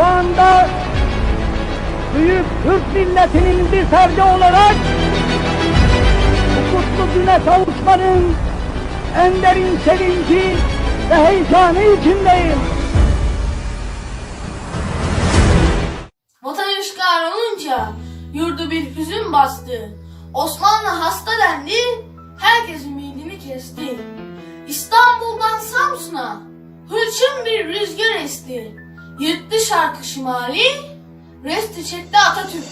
şu anda büyük Türk milletinin bir ferdi olarak bu kutlu güne kavuşmanın en derin sevinci ve heyecanı içindeyim. Vatan işgal olunca yurdu bir hüzün bastı. Osmanlı hasta dendi, herkes ümidini kesti. İstanbul'dan Samsun'a hırçın bir rüzgar esti. Yırttı şarkı şimali, resti çekti Atatürk.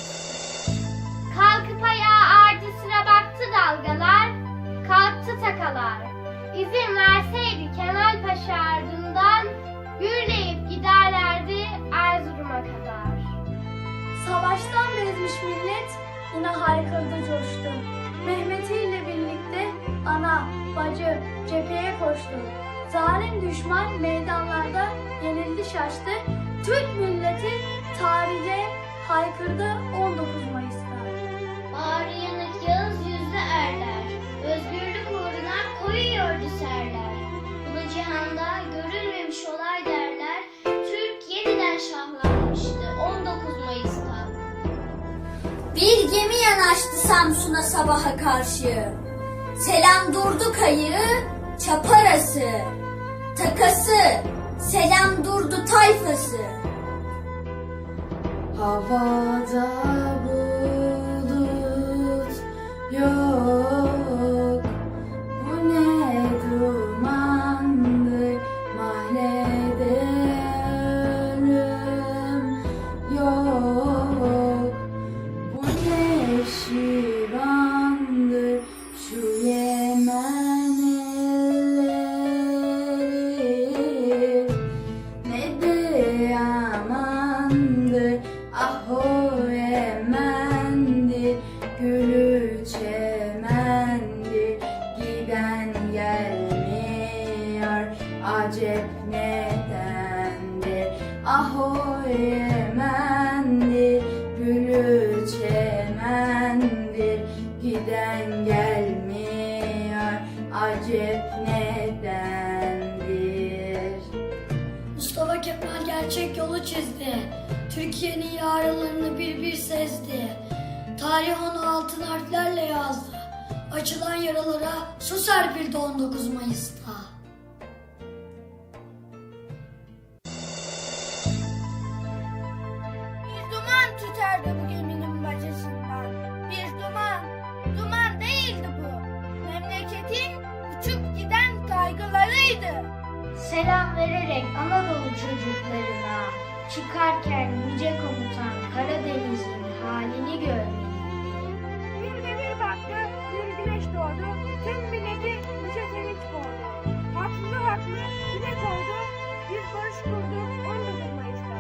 Kalkıp ayağa ardısına baktı dalgalar, kalktı takalar. İzin verseydi Kemal Paşa ardından, gürleyip giderlerdi Erzurum'a kadar. Savaştan bezmiş millet yine haykırdı coştu. Mehmet'i ile birlikte ana, bacı cepheye koştu. Zalim düşman meydanlarda yenildi şaştı. Türk milleti tarihe haykırdı 19 Mayıs'ta. Bağrı yanık yağız yüzlü erler, özgürlük uğruna koyuyordu serler. Bunu cihanda görülmemiş olay derler, Türk yeniden şahlanmıştı 19 Mayıs'ta. Bir gemi yanaştı Samsun'a sabaha karşı. Selam durdu kayığı, çaparası. Takası, selam durdu tayfası. Havada bulut Gülü çemendir Giden gelmiyor Acep nedendir Ah o Yemen'dir Gülü çemendir Giden gelmiyor Acep nedendir Mustafa Kemal gerçek yolu çizdi. Türkiye'nin yarınlarını bir bir sezdi. Tarih onu altın harflerle yazdı. Açılan yaralara su serpildi 19 Mayıs'ta. Bir duman tüterdi bu geminin bacasından. Bir duman, duman değildi bu. Memleketin uçup giden kaygılarıydı. Selam vererek Anadolu çocuklarına çıkarken yüce komutan Karadeniz'in halini görmeliydi. Güneş doğdu, tüm milleti neşe sevinç boğdu. Haklı haklı dilek oldu, biz barış kurduk 19 Mayıs'ta.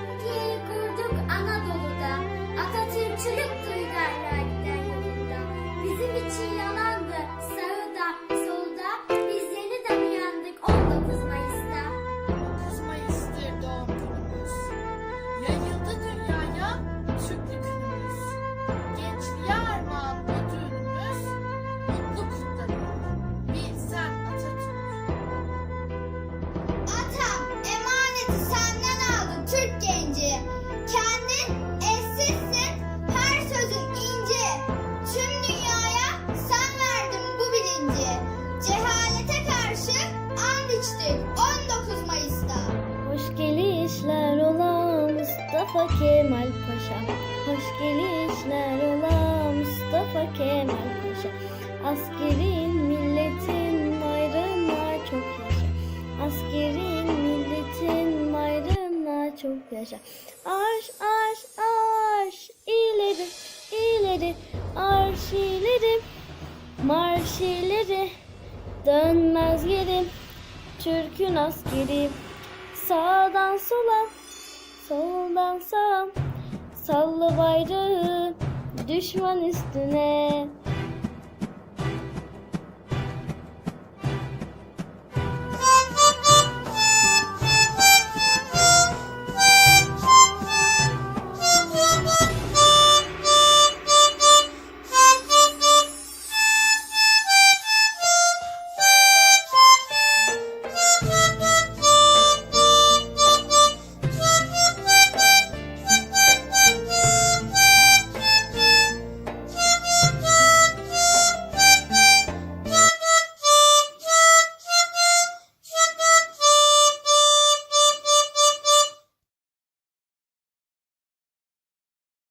Türkiye'yi kurduk Anadolu'da. Atatürkçülük duygarlar Mustafa Kemal Paşa. Hoş gelişler ola Mustafa Kemal Paşa. Askerin milletin bayrağına çok yaşa. Askerin milletin bayrağına çok yaşa. Arş arş arş ileri ileri arş ileri marş ileri dönmez geri. Türk'ün askeri Sağdan sola, soldan sağa Salla bayrağı düşman üstüne